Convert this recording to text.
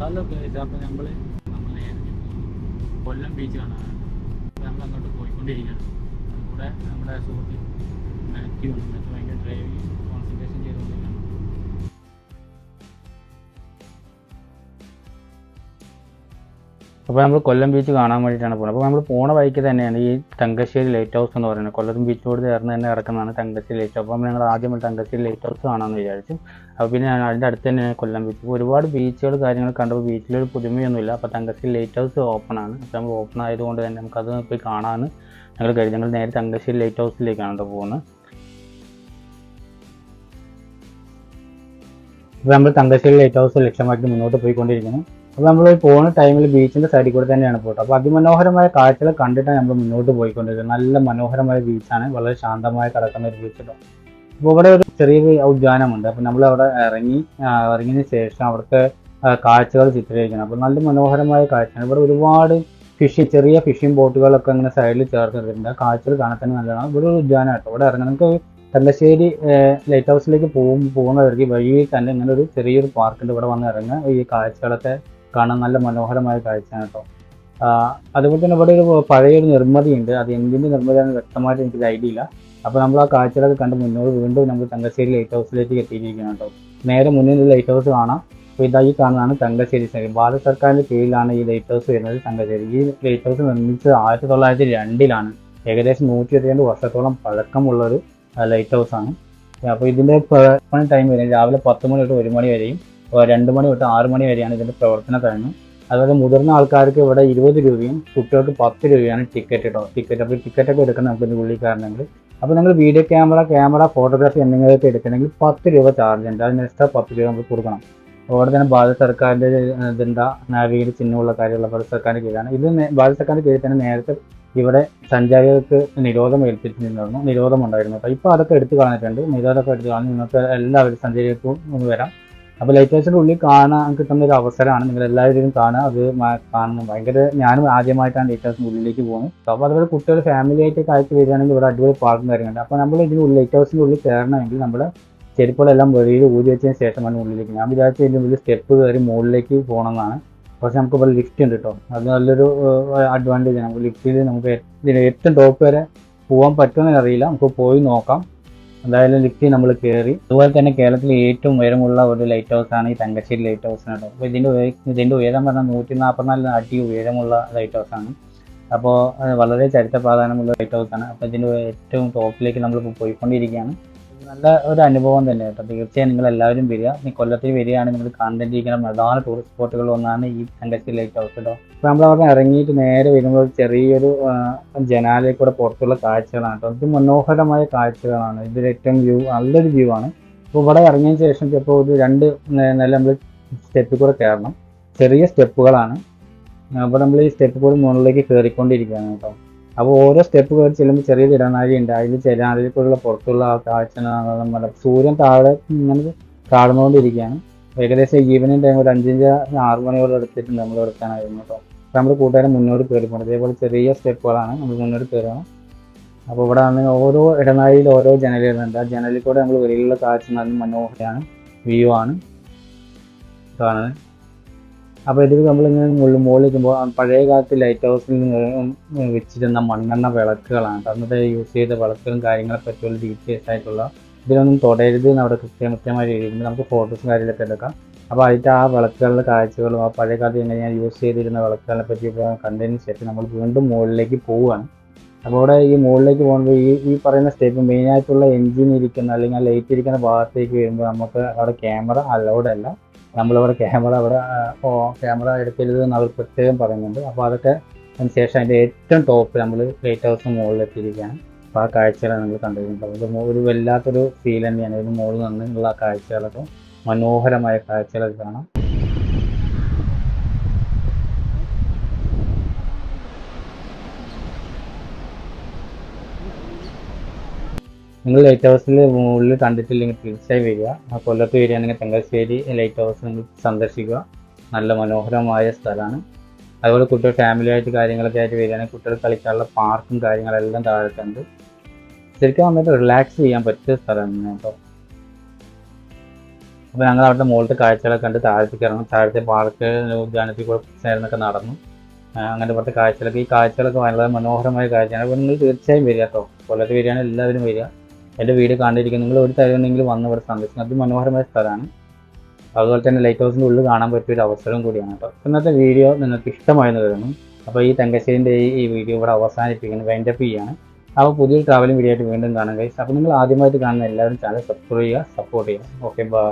Hello നമ്മൾ നമ്മൾ കൊല്ലം beach കാണാനാണ് നമ്മൾ അങ്ങോട്ട് പോയിക്കൊണ്ടിരിക്കുകയാണ്. കൂടെ നമ്മുടെ സുഹൃത്ത് മാത്യു ഉണ്ട് മാത്യു ഭയങ്കര ഡ്രൈവിംഗ് അപ്പോൾ നമ്മൾ കൊല്ലം ബീച്ച് കാണാൻ വേണ്ടിയിട്ടാണ് പോകുന്നത് അപ്പോൾ നമ്മൾ പോണ വഴിക്ക് തന്നെയാണ് ഈ തങ്കശ്ശേരി ലൈറ്റ് ഹൗസ് എന്ന് പറയുന്നത്. കൊല്ലം ബീച്ചിനോട് ചേർന്ന് തന്നെ കിടക്കുന്നതാണ് തങ്കശ്ശേരി ലൈറ്റ് ഹൗസ് അപ്പോൾ ഞങ്ങൾ ആദ്യം തങ്കശ്ശേരി ലൈറ്റ് ഹൗസ് കാണാമെന്ന് വിചാരിച്ചു. അപ്പോൾ പിന്നെ അതിന്റെ അടുത്ത് തന്നെയാണ് കൊല്ലം ബീച്ച് ഒരുപാട് ബീച്ചുകൾ കാര്യങ്ങൾ കണ്ടപ്പോൾ ബീച്ചിലൊരു പുതുമയൊന്നുമില്ല. അപ്പോൾ തങ്കശ്ശേരി ലൈറ്റ് ഹൗസ് ഓപ്പൺ ആണ്. അപ്പോൾ നമ്മൾ ഓപ്പൺ ആയതുകൊണ്ട് തന്നെ നമുക്കത് പോയി കാണാമെന്ന് ഞങ്ങൾ കരുതി. ഞങ്ങൾ നേരെ തങ്കശ്ശേരി ലൈറ്റ് ഹൗസിലേക്കാണ് കേട്ടോ പോകുന്നത് ഇപ്പോൾ നമ്മൾ തങ്കശ്ശേരി ലൈറ്റ് ഹൗസ് ലക്ഷ്യമാക്കി മുന്നോട്ട് പോയിക്കൊണ്ടിരിക്കുന്നു. അപ്പോൾ നമ്മൾ പോകുന്ന ടൈമിൽ ബീച്ചിന്റെ സൈഡിൽ കൂടെ തന്നെയാണ് പോട്ടോ അപ്പോൾ അതിമനോഹരമായ കാഴ്ചകൾ കണ്ടിട്ടാണ് നമ്മൾ മുന്നോട്ട് പോയിക്കൊണ്ടിരിക്കുന്നത്. നല്ല മനോഹരമായ ബീച്ചാണ് വളരെ ശാന്തമായി കിടക്കുന്ന ഒരു ബീച്ച് അപ്പോൾ ഇവിടെ ഒരു ചെറിയ ഉദ്യാനമുണ്ട്. അപ്പോൾ നമ്മൾ അവിടെ ഇറങ്ങി ഇറങ്ങിയതിന് ശേഷം അവിടുത്തെ കാഴ്ചകൾ ചിത്രീകരിക്കണം. അപ്പോൾ നല്ല മനോഹരമായ കാഴ്ചയാണ്. ഇവിടെ ഒരുപാട് ഫിഷ് ചെറിയ ഫിഷിംഗ് ബോട്ടുകളൊക്കെ ഇങ്ങനെ സൈഡിൽ ചേർത്തിട്ടുണ്ട് കാഴ്ചകൾ കാണാൻ തന്നെ നല്ലതാണ്. ഇവിടെ ഒരു ഉദ്യാനം കേട്ടോ ഇവിടെ ഇറങ്ങി നമുക്ക് തല്ലശ്ശേരി ലൈറ്റ് ഹൗസിലേക്ക് പോകും പോകുന്നവർക്ക് വഴിയിൽ തന്നെ ഇങ്ങനെ ഒരു ചെറിയൊരു പാർക്കുണ്ട് ഇവിടെ വന്ന് ഇറങ്ങുക. ഈ കാഴ്ചകളൊക്കെ കാണാൻ നല്ല മനോഹരമായ കാഴ്ചയാണ് കേട്ടോ. അതുപോലെ തന്നെ ഇവിടെ ഒരു പഴയൊരു നിർമ്മിതിയുണ്ട്. അത് എന്തിന്റെ നിർമ്മിതിയാണ് വ്യക്തമായിട്ട് എനിക്ക് ഐഡിയ ഇല്ല. അപ്പോൾ നമ്മൾ ആ കാഴ്ചകളൊക്കെ കണ്ട് മുന്നോട്ട് വീണ്ടും നമ്മൾ തങ്കശ്ശേരി ലൈറ്റ് ഹൗസിലേക്ക് എത്തിയിരിക്കുകയാണ് കേട്ടോ. നേരെ മുന്നിൽ ലൈറ്റ് ഹൗസ് കാണാം. അപ്പോൾ ഇതായി കാണുന്നതാണ് തങ്കശ്ശേരി സൈഡ് ഭാരത സർക്കാരിന്റെ കീഴിലാണ് ഈ ലൈറ്റ് ഹൗസ് വരുന്നത് തങ്കശ്ശേരി. ഈ ലൈറ്റ് ഹൗസ് നിർമ്മിച്ചത് ആയിരത്തി തൊള്ളായിരത്തി രണ്ടിലാണ് ഏകദേശം നൂറ്റി ഇരുപത്തിരണ്ട് വർഷത്തോളം പഴക്കമുള്ളൊരു ലൈറ്റ് ഹൗസാണ് അപ്പോൾ ഇതിന്റെ ടൈം വരും. രാവിലെ പത്ത് മണി തൊട്ട് ഒരു മണി വരെയും രണ്ട് മണി തൊട്ട് ആറ് മണി വരെയാണ് ഇതിന്റെ പ്രവർത്തന ടൈം അതുപോലെ മുതിർന്ന ആൾക്കാർക്ക് ഇവിടെ ഇരുപത് രൂപയും കുട്ടികൾക്ക് പത്ത് രൂപയാണ് ടിക്കറ്റ് കേട്ടോ ടിക്കറ്റ് അപ്പോൾ ടിക്കറ്റ് ഒക്കെ എടുക്കണം നമുക്ക് ഇതിന്റെ അപ്പോൾ നിങ്ങൾ വീഡിയോ ക്യാമറ ക്യാമറ ഫോട്ടോഗ്രാഫി എന്തെങ്കിലുമൊക്കെ എടുക്കണമെങ്കിൽ പത്ത് രൂപ ചാർജ് ഉണ്ട്. അതിന് എക്സ്ട്രാ പത്ത് രൂപ നമുക്ക് കൊടുക്കണം. അവിടെ തന്നെ ഭാരത സർക്കാരിന്റെ ഇതെന്താ നാവികയിൽ ചിഹ്നമുള്ള കാര്യമുള്ള ഭാരത സർക്കാരിന്റെ കീഴിലാണ്. ഇത് ഭാരത സർക്കാരിന്റെ കീഴിൽ തന്നെ നേരത്തെ ഇവിടെ സഞ്ചാരികൾക്ക് നിരോധനം ഏൽപ്പിച്ചിട്ടുണ്ടായിരുന്നു. നിരോധനം ഉണ്ടായിരുന്നു അപ്പോൾ ഇപ്പോൾ അതൊക്കെ എടുത്തു കളഞ്ഞിട്ടുണ്ട്. നിരോധനമൊക്കെ എടുത്തു കളഞ്ഞ് നിങ്ങൾക്ക് എല്ലാവരും സഞ്ചാരികൾക്കും വരാം. അപ്പോൾ ലൈറ്റ് ഹൗസിന്റെ ഉള്ളിൽ കാണാൻ കിട്ടുന്ന ഒരു അവസരമാണ് നിങ്ങൾ എല്ലാവരും കാണുക. അത് കാണുന്നു ഭയങ്കര ഞാനും ആദ്യമായിട്ടാണ് ലൈറ്റ് ഹൗസിന്റെ ഉള്ളിലേക്ക് പോകുന്നത്. അപ്പോൾ അതുപോലെ കുട്ടികൾ ഫാമിലി ആയിട്ട് കാഴ്ച വരികയാണെങ്കിൽ ഇവിടെ അടിപൊളി പാർക്കും കാര്യങ്ങളുണ്ട്. അപ്പോൾ നമ്മൾ ഇതിന് ലൈറ്റ് ഹൗസിന്റെ ഉള്ളിൽ കയറണമെങ്കിൽ നമ്മൾ ചെരുപ്പുകളെല്ലാം വെളിയിൽ ഊതി വെച്ചതിന് ശേഷമാണ് ഉള്ളിലേക്ക് ഞാൻ വിചാരിച്ചു ഇതിന്റെ ഉള്ളിൽ സ്റ്റെപ്പ് കയറി മുകളിലേക്ക് പോകണമെന്നാണ്. പക്ഷെ നമുക്ക് ഇവിടെ ലിഫ്റ്റ് ഉണ്ട് കേട്ടോ അത് നല്ലൊരു അഡ്വാന്റേജ് ആണ്. ലിഫ്റ്റിൽ നമുക്ക് ഏറ്റവും ടോപ്പ് വരെ പോകാൻ പറ്റുമെന്ന് അറിയില്ല. നമുക്ക് പോയി നോക്കാം. എന്തായാലും ലിഫ്റ്റ് നമ്മൾ കയറി അതുപോലെ തന്നെ കേരളത്തിലെ ഏറ്റവും ഉയരമുള്ള ഒരു ലൈറ്റ് ഹൗസ് ആണ് ഈ തങ്കശ്ശേരി ലൈറ്റ് ഹൗസ് കേട്ടോ അപ്പോൾ ഇതിന്റെ ഇതിന്റെ ഉയരം പറഞ്ഞാൽ നൂറ്റി നാൽപ്പത്തിനാല് അടി ഉയരമുള്ള ലൈറ്റ് ഹൗസ് ആണ്. അപ്പോൾ വളരെ ചരിത്ര പ്രാധാന്യമുള്ള ലൈറ്റ് ഹൗസ് ആണ്. അപ്പോൾ ഇതിന്റെ ഏറ്റവും ടോപ്പിലേക്ക് നമ്മളിപ്പോൾ പോയിക്കൊണ്ടിരിക്കുകയാണ്. നല്ല ഒരു അനുഭവം തന്നെ കേട്ടോ. തീർച്ചയായും നിങ്ങൾ എല്ലാവരും വരിക. നീ കൊല്ലത്തിൽ വരികയാണെങ്കിൽ നിങ്ങൾ കണ്ടിരിക്കുന്ന പ്രധാന ടൂറിസ്റ്റ് സ്പോട്ടുകളിൽ ഒന്നാണ് ഈ തങ്കശ്ശേരി ലൈറ്റ് ഹൗസ് കേട്ടോ അപ്പോൾ നമ്മൾ അവിടെ ഇറങ്ങിയിട്ട് നേരെ വരുമ്പോൾ ചെറിയൊരു ജനാലയിൽ കൂടെ പുറത്തുള്ള കാഴ്ചകളാണ് കേട്ടോ. ഇത് മനോഹരമായ കാഴ്ചകളാണ്. ഇതിൽ ഏറ്റവും വ്യൂ നല്ലൊരു വ്യൂ ആണ്. അപ്പോൾ ഇവിടെ ഇറങ്ങിയ ശേഷം ചിലപ്പോൾ ഒരു രണ്ട് നില നമ്മൾ സ്റ്റെപ്പിൽ കൂടെ കയറണം. ചെറിയ സ്റ്റെപ്പുകളാണ് അപ്പോൾ നമ്മൾ ഈ സ്റ്റെപ്പ് കൂടെ മുകളിലേക്ക് കയറിക്കൊണ്ടിരിക്കുകയാണ് കേട്ടോ. അപ്പോൾ ഓരോ സ്റ്റെപ്പ് കയറി ചെല്ലുമ്പോൾ ചെറിയ ഇടനാഴി ഉണ്ട്. അതിൽ കൂടെയുള്ള പുറത്തുള്ള ആ കാഴ്ച സൂര്യൻ താഴെ ഇങ്ങനെ താഴ്ന്നുകൊണ്ടിരിക്കുകയാണ് ഏകദേശം ഈവനിങ് ടൈം ഒരു അഞ്ചഞ്ച് ആറ് മണിയോട് എടുത്തിട്ടുണ്ട് നമ്മൾ എടുക്കാനായിരുന്നു കേട്ടോ നമ്മൾ കൂട്ടുകാരെ മുന്നോട്ട് കയറി പോകണം ഇതേപോലെ ചെറിയ സ്റ്റെപ്പുകളാണ് നമ്മൾ മുന്നോട്ട് കയറണം അപ്പോൾ ഇവിടെ വന്ന് ഓരോ ഇടനാഴിയിൽ ഓരോ ജനലുകളുണ്ട് ആ ജനലിൽ കൂടെ നമ്മൾ വെളിയിലുള്ള കാഴ്ച നല്ല മനോഹരമാണ്. വ്യൂ ആണ്. കാണുന്നത് അപ്പോൾ ഇതിൽ നമ്മളിങ്ങനെ മുകളിൽ മുകളിലിരിക്കുമ്പോൾ പഴയ കാലത്ത് ലൈറ്റ് ഹൗസിൽ നിന്ന് വെച്ചിരുന്ന മണ്ണെണ്ണ വിളക്കുകളാണ്. അന്നത്തെ യൂസ് ചെയ്ത വിളക്കുകളും കാര്യങ്ങളെ പറ്റിയുള്ള ഡീറ്റെയിൽസ് ആയിട്ടുള്ള ഇതിലൊന്നും തൊടരുത് എന്ന് അവിടെ കൃത്യം കൃത്യമായ രീതിയിൽ നമുക്ക് ഫോട്ടോസും കാര്യങ്ങളൊക്കെ എടുക്കാം. അപ്പോൾ അതിന്റെ ആ വിളക്കുകളുടെ കാഴ്ചകളും ആ പഴയ കാലത്ത് ഞാൻ യൂസ് ചെയ്തിരുന്ന വിളക്കുകളെ പറ്റി കണ്ടതിന് ശേഷം നമ്മൾ വീണ്ടും മുകളിലേക്ക് പോവുകയാണ്. അപ്പോൾ അവിടെ ഈ മുകളിലേക്ക് പോകുമ്പോൾ ഈ ഈ പറയുന്ന സ്റ്റെപ്പ് മെയിനായിട്ടുള്ള എൻജിൻ ഇരിക്കുന്ന അല്ലെങ്കിൽ ആ ലൈറ്റ് ഇരിക്കുന്ന ഭാഗത്തേക്ക് വരുമ്പോൾ നമുക്ക് അവിടെ ക്യാമറ അലൗഡ് അല്ല. നമ്മളിവിടെ ക്യാമറ അവിടെ ക്യാമറ എടുക്കരുത് എന്ന് അവർ പ്രത്യേകം പറയുന്നുണ്ട്. അപ്പോൾ അതൊക്കെ അതിന് ശേഷം അതിന്റെ ഏറ്റവും ടോപ്പ് നമ്മൾ ലൈറ്റ് ഹൗസ് മുകളിലെത്തിയിരിക്കുകയാണ് അപ്പോൾ ആ കാഴ്ചകളാണ് നമ്മൾ ഇത് ഒരു വല്ലാത്തൊരു ഫീൽ തന്നെയാണ്. ഇതിന് മുകളിൽ നിന്നുള്ള കാഴ്ചകളൊക്കെ മനോഹരമായ കാഴ്ചകളൊക്കെ കാണാം. നിങ്ങൾ ലൈറ്റ് ഹൗസിൽ മുകളിൽ കണ്ടിട്ടില്ലെങ്കിൽ തീർച്ചയായും വരിക. ആ കൊല്ലത്ത് വരികയാണെങ്കിൽ തെങ്കശ്ശേരി ലൈറ്റ് ഹൗസ് നിങ്ങൾ സന്ദർശിക്കുക. നല്ല മനോഹരമായ സ്ഥലമാണ്. അതുപോലെ കുട്ടികൾ ഫാമിലി ആയിട്ട് കാര്യങ്ങളൊക്കെ ആയിട്ട് വരികയാണെങ്കിൽ കുട്ടികൾ കളിക്കാനുള്ള പാർക്കും കാര്യങ്ങളെല്ലാം താഴെത്തുണ്ട്. ശരിക്കും വന്നിട്ട് റിലാക്സ് ചെയ്യാൻ പറ്റിയ സ്ഥലമാണ് കേട്ടോ. അപ്പോൾ ഞങ്ങൾ അവിടുത്തെ മുകളിലത്തെ കാഴ്ചകളൊക്കെ കണ്ട് താഴത്തേക്ക് ഇറങ്ങും താഴത്തെ പാർക്ക് ഉദ്യാനത്തിൽ കൂടെ ചേർന്നൊക്കെ നടന്നു. അങ്ങനെ കുറച്ച് കാഴ്ചകളൊക്കെ. ഈ കാഴ്ചകളൊക്കെ വളരെ മനോഹരമായ കാഴ്ചയാണ്. അപ്പോൾ നിങ്ങൾ തീർച്ചയായും വരിക കേട്ടോ. കൊല്ലത്ത് വരികയാണ് എല്ലാവരും വരിക. എന്റെ വീട് കണ്ടിരിക്കും നിങ്ങൾ ഒരു തരുന്നെങ്കിൽ വന്ന് ഇവിടെ സന്ദർശിക്കും അതിമനോഹരമായ സ്ഥലമാണ്. അതുപോലെ തന്നെ ലൈറ്റ് ഹൗസിന്റെ ഉള്ളിൽ കാണാൻ പറ്റിയ ഒരു അവസരം കൂടിയാണ് കേട്ടോ. ഇന്നത്തെ വീഡിയോ നിങ്ങൾക്ക് ഇഷ്ടമായെന്ന് കരുതുന്നു. അപ്പോൾ ഈ തങ്കശ്ശേരിന്റെ ഈ വീഡിയോ ഇവിടെ അവസാനിപ്പിക്കുന്നു വൈൻഡപ്പ് ചെയ്യാണ്. അപ്പോൾ പുതിയൊരു ട്രാവലിംഗ് വീഡിയോ ആയിട്ട് വീണ്ടും കാണാം ഗൈസ് അപ്പോൾ നിങ്ങൾ ആദ്യമായിട്ട് കാണുന്ന എല്ലാവരും ചാനൽ സബ്സ്ക്രൈബ് ചെയ്യുക സപ്പോർട്ട് ചെയ്യുക. Okay bye